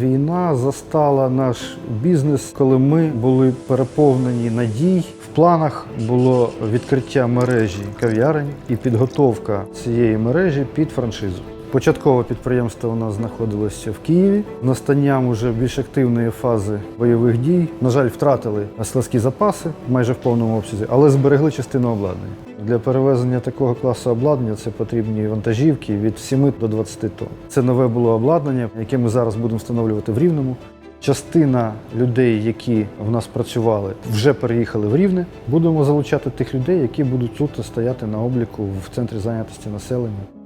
Вона застала наш бізнес, коли ми були переповнені надій. В планах було відкриття мережі кав'ярень і підготовка цієї мережі під франшизу. Початкове підприємство у нас знаходилося в Києві. Настанням уже більш активної фази бойових дій. На жаль, втратили складські запаси майже в повному обсязі, але зберегли частину обладнання. Для перевезення такого класу обладнання це потрібні вантажівки від 7 до 20 тонн. Це нове було обладнання, яке ми зараз будемо встановлювати в Рівному. Частина людей, які в нас працювали, вже переїхали в Рівне. Будемо залучати тих людей, які будуть тут стояти на обліку в центрі зайнятості населення.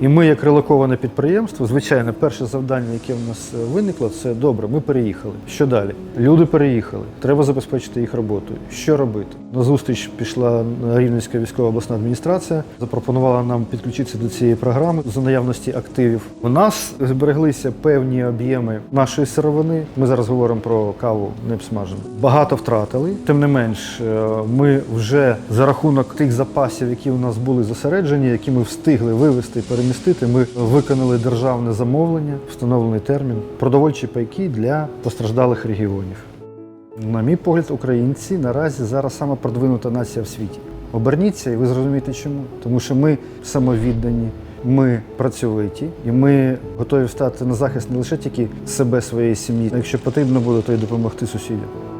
І ми, як релоковане підприємство, звичайно, перше завдання, яке в нас е, виникло, це добре, ми переїхали. Що далі? Люди переїхали, треба забезпечити їх роботою. Що робити? На зустріч пішла Рівненська військова обласна адміністрація, запропонувала нам підключитися до цієї програми за наявності активів. У нас збереглися певні об'єми нашої сировини. Ми зараз говоримо про каву необсмажену. Багато втратили. Тим не менш, е, ми вже за рахунок тих запасів, які у нас були зосереджені, які ми встигли вивезти і перемістити, ми виконали державне замовлення, встановлений термін, продовольчі пайки для постраждалих регіонів. На мій погляд, українці наразі зараз саме продвинута нація в світі. Оберніться, і ви зрозумієте чому. Тому що ми самовіддані, ми працьовиті, і ми готові стати на захист не лише тільки себе, своєї сім'ї, а якщо потрібно буде, то й допомогти сусідям.